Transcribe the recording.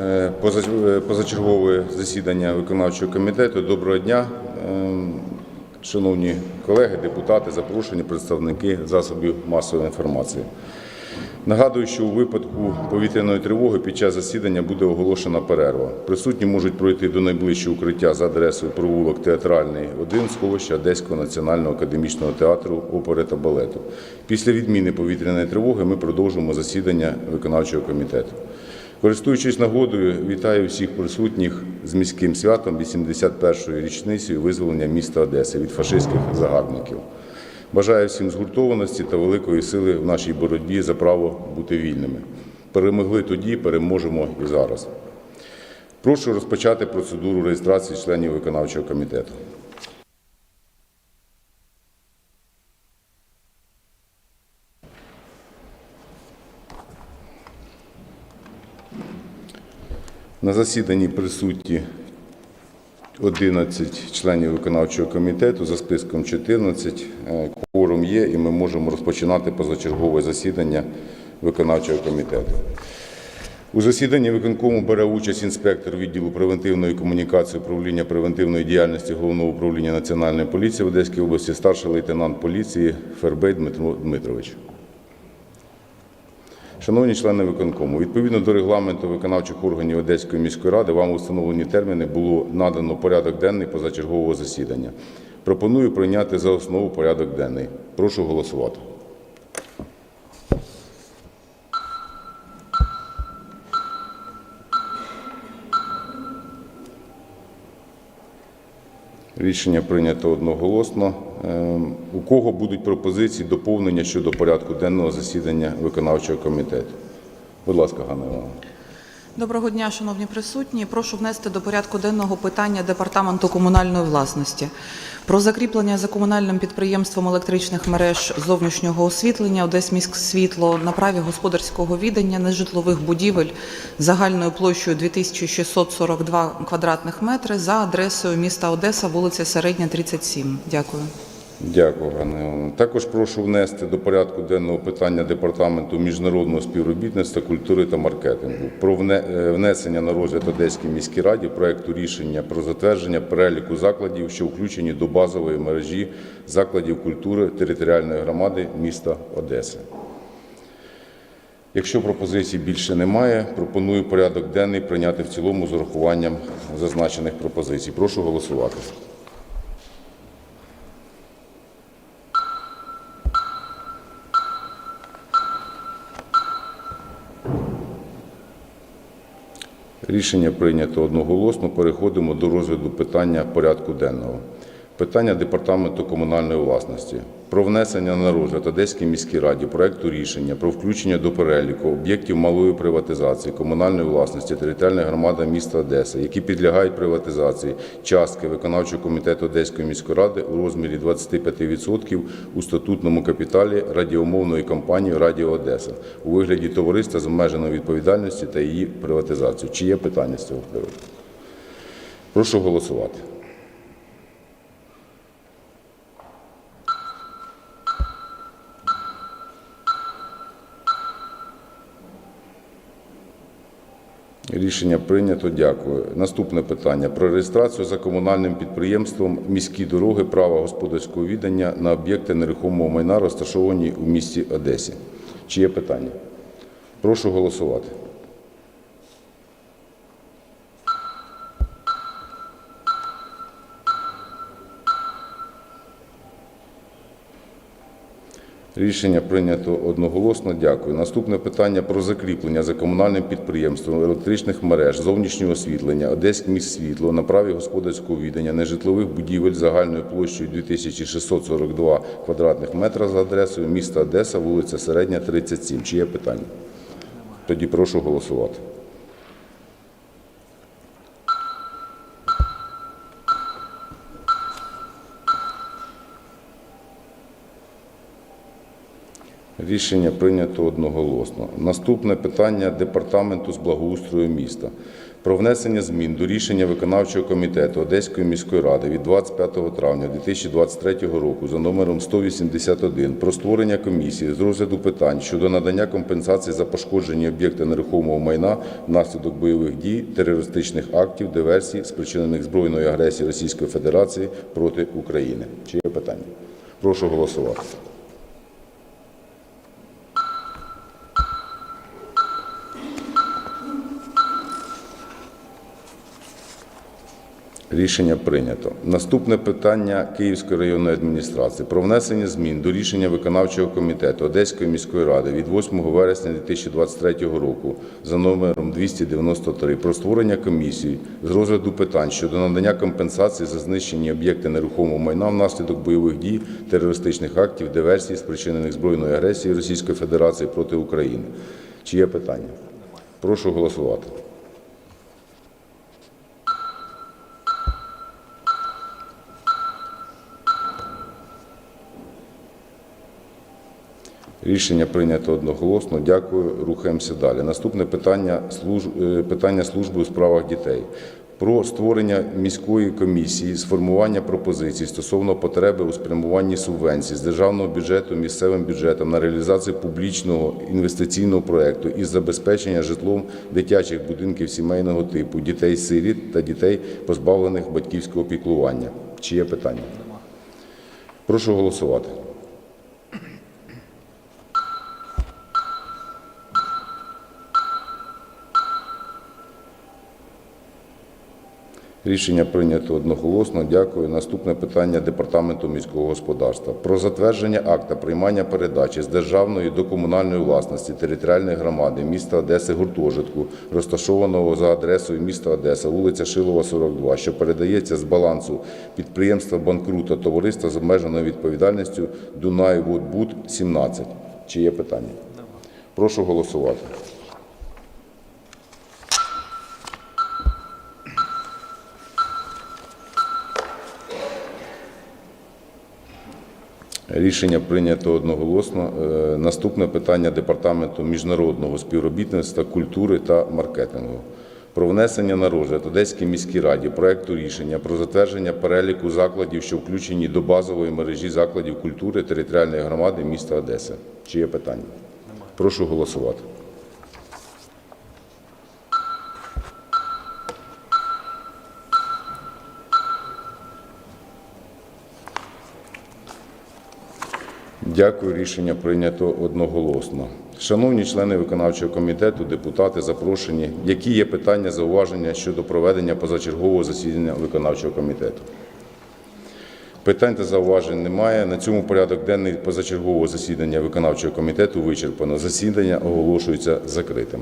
е, е, позачергове засідання виконавчого комітету. Доброго дня, е, шановні колеги, депутати, запрошені представники засобів масової інформації. Нагадую, що у випадку повітряної тривоги під час засідання буде оголошена перерва. Присутні можуть пройти до найближчого укриття за адресою провулок Театральний 1 сховища Одеського національного академічного театру опери та балету. Після відміни повітряної тривоги ми продовжимо засідання виконавчого комітету. Користуючись нагодою, вітаю всіх присутніх з міським святом 81-ї річницею визволення міста Одеси від фашистських загарбників. Бажаю всім згуртованості та великої сили в нашій боротьбі за право бути вільними. Перемогли тоді, переможемо і зараз. Прошу розпочати процедуру реєстрації членів виконавчого комітету. На засіданні присутні 11 членів виконавчого комітету за списком 14. Е, Кворум є, і ми можемо розпочинати позачергове засідання виконавчого комітету. У засіданні виконкому бере участь інспектор відділу превентивної комунікації управління превентивної діяльності Головного управління Національної поліції в Одеській області, старший лейтенант поліції Фербей Дмитро Дмитрович. Шановні члени виконкому, відповідно до регламенту виконавчих органів Одеської міської ради, вам у встановлені терміни було надано порядок денний позачергового засідання. Пропоную прийняти за основу порядок денний. Прошу голосувати. Рішення прийнято одноголосно. Ем, У кого будуть пропозиції доповнення щодо порядку денного засідання виконавчого комітету? Будь ласка, Ганна Івановна. Доброго дня, шановні присутні. Прошу внести до порядку денного питання Департаменту комунальної власності про закріплення за комунальним підприємством електричних мереж зовнішнього освітлення Одесміськсвітло на праві господарського віддання нежитлових будівель загальною площею 2642 квадратних метри за адресою міста Одеса, вулиця Середня, 37. Дякую. Дякую, Ганна. Також прошу внести до порядку денного питання Департаменту міжнародного співробітництва, культури та маркетингу про е, внесення на розгляд Одеській міській раді проекту рішення про затвердження переліку закладів, що включені до базової мережі закладів культури територіальної громади міста Одеси. Якщо пропозицій більше немає, пропоную порядок денний прийняти в цілому з урахуванням зазначених пропозицій. Прошу голосувати. Рішення прийнято одноголосно. Переходимо до розгляду питання порядку денного. Питання Департаменту комунальної власності про внесення на розгляд Одеській міській раді проекту рішення про включення до переліку об'єктів малої приватизації комунальної власності територіальної громади міста Одеса, які підлягають приватизації частки виконавчого комітету Одеської міської ради у розмірі 25% у статутному капіталі радіомовної компанії Радіо Одеса у вигляді товариства з обмеженою відповідальністю та її приватизацію. Чи є питання з цього приводу? Прошу голосувати. Рішення прийнято. Дякую. Наступне питання про реєстрацію за комунальним підприємством міські дороги права господарського віддання на об'єкти нерухомого майна, розташовані у місті Одесі. Чи є питання? Прошу голосувати. Рішення прийнято одноголосно. Дякую. Наступне питання про закріплення за комунальним підприємством електричних мереж зовнішнього освітлення Одеське міськсвітло на праві господарського віддання нежитлових будівель загальною площею 2642 квадратних метра за адресою міста Одеса, вулиця Середня, 37. Чи є питання? Тоді прошу голосувати. Рішення прийнято одноголосно. Наступне питання департаменту з благоустрою міста. Про внесення змін до рішення виконавчого комітету Одеської міської ради від 25 травня 2023 року за номером 181 про створення комісії з розгляду питань щодо надання компенсації за пошкоджені об'єкти нерухомого майна внаслідок бойових дій, терористичних актів, диверсій, спричинених збройною агресією Російської Федерації проти України. Чи є питання? Прошу голосувати. Рішення прийнято. Наступне питання Київської районної адміністрації про внесення змін до рішення виконавчого комітету Одеської міської ради від 8 вересня 2023 року за номером 293 про створення комісії з розгляду питань щодо надання компенсації за знищені об'єкти нерухомого майна внаслідок бойових дій, терористичних актів, диверсій, спричинених збройною агресією Російської Федерації проти України. Чи є питання? Прошу голосувати. Рішення прийнято одноголосно. Дякую. Рухаємося далі. Наступне питання е, питання служби у справах дітей. Про створення міської комісії з формування пропозицій стосовно потреби у спрямуванні субвенцій з державного бюджету місцевим бюджетом на реалізацію публічного інвестиційного проекту із забезпечення житлом дитячих будинків сімейного типу, дітей-сиріт та дітей, позбавлених батьківського піклування. Чи є питання? Прошу голосувати. Рішення прийнято одноголосно. Дякую. Наступне питання департаменту міського господарства про затвердження акта приймання передачі з державної до комунальної власності територіальної громади міста Одеси гуртожитку, розташованого за адресою міста Одеса, вулиця Шилова, 42, що передається з балансу підприємства банкрута товариства з обмеженою відповідальністю Дунай Водбуд 17. Чи є питання? Прошу голосувати. Рішення прийнято одноголосно. Е, Наступне питання департаменту міжнародного співробітництва, культури та маркетингу. Про внесення на розгляд Одеській міській раді проекту рішення про затвердження переліку закладів, що включені до базової мережі закладів культури територіальної громади міста Одеси. Чи є питання? Прошу голосувати. Дякую. Рішення прийнято одноголосно. Шановні члени виконавчого комітету, депутати, запрошені. Які є питання, зауваження щодо проведення позачергового засідання виконавчого комітету? Питань та зауважень немає. На цьому порядок денний позачергового засідання виконавчого комітету вичерпано. Засідання оголошується закритим.